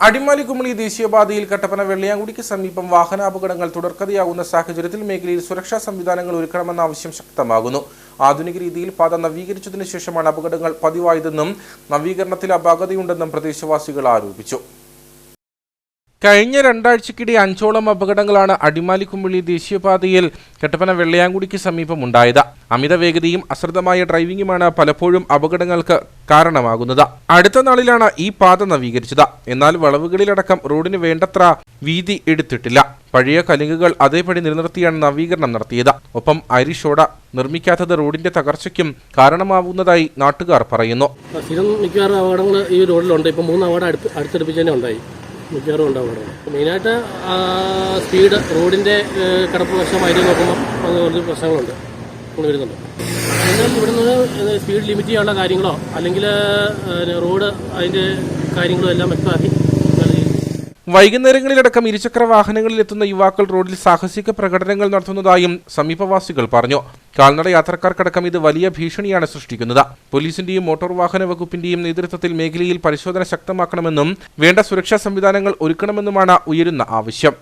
അടിമാലി കുമളി ദേശീയപാതയിൽ കട്ടപ്പന വെള്ളിയാങ്കുടിക്ക് സമീപം വാഹനാപകടങ്ങൾ തുടർക്കഥയാകുന്ന സാഹചര്യത്തിൽ മേഖലയിൽ സുരക്ഷാ സംവിധാനങ്ങൾ ഒരുക്കണമെന്ന ആവശ്യം ശക്തമാകുന്നു. ആധുനിക രീതിയിൽ പാത നവീകരിച്ചതിനു ശേഷമാണ് അപകടങ്ങൾ പതിവായതെന്നും നവീകരണത്തിൽ അപാകതയുണ്ടെന്നും പ്രദേശവാസികൾ ആരോപിച്ചു. കഴിഞ്ഞ രണ്ടാഴ്ചക്കിടെ അഞ്ചോളം അപകടങ്ങളാണ് അടിമാലിക്കുമ്പിളി ദേശീയപാതയിൽ കെട്ടപ്പന വെള്ളയാങ്കുടിക്ക് സമീപം ഉണ്ടായത് അമിത വേഗതയും അശ്രദ്ധമായ ഡ്രൈവിംഗുമാണ് പലപ്പോഴും അപകടങ്ങൾക്ക് കാരണമാകുന്നത്. അടുത്ത നാളിലാണ് ഈ പാത നവീകരിച്ചത്. എന്നാൽ വളവുകളിലടക്കം റോഡിന് വേണ്ടത്ര വീതി എടുത്തിട്ടില്ല. പഴയ കലുങ്കുകൾ അതേപടി നിലനിർത്തിയാണ് നവീകരണം നടത്തിയത്. ഒപ്പം അരിഷോട നിർമ്മിക്കാത്തത് റോഡിന്റെ തകർച്ചയ്ക്കും കാരണമാവുന്നതായി നാട്ടുകാർ പറയുന്നു. സ്ഥിരം മിക്കവാറും അപകടങ്ങൾ ഈ റോഡിലുണ്ട്. ഇപ്പം മൂന്ന് അപകടം അടുത്ത് അടുത്തടുപ്പിച്ച് തന്നെ ഉണ്ടായി. മിക്കവാറും ഉണ്ടാവും മെയിനായിട്ട് സ്പീഡ് റോഡിന്റെ കിടപ്പ് വശമായിട്ട് നോക്കുമ്പോൾ അത് കുറച്ച് പ്രശ്നങ്ങളുണ്ട്. കൊണ്ട് വരുന്നുണ്ട്. എന്നാൽ ഇവിടുന്ന് സ്പീഡ് ലിമിറ്റ് ചെയ്യാനുള്ള കാര്യങ്ങളോ അല്ലെങ്കിൽ റോഡ് അതിന്റെ കാര്യങ്ങളോ എല്ലാം വ്യക്തമാക്കി വൈകുന്നേരങ്ങളിലടക്കം ഇരുചക്ര വാഹനങ്ങളിൽ എത്തുന്ന യുവാക്കൾ റോഡിൽ സാഹസിക പ്രകടനങ്ങൾ നടത്തുന്നതായും സമീപവാസികൾ പറഞ്ഞു. കാൽനട യാത്രക്കാർക്കടക്കം ഇത് വലിയ ഭീഷണിയാണ് സൃഷ്ടിക്കുന്നത്. പോലീസിന്റെയും മോട്ടോർ വാഹന വകുപ്പിന്റെയും നേതൃത്വത്തിൽ മേഖലയിൽ പരിശോധന ശക്തമാക്കണമെന്നും വേണ്ട സുരക്ഷാ സംവിധാനങ്ങൾ ഒരുക്കണമെന്നുമാണ് ഉയരുന്ന ആവശ്യം.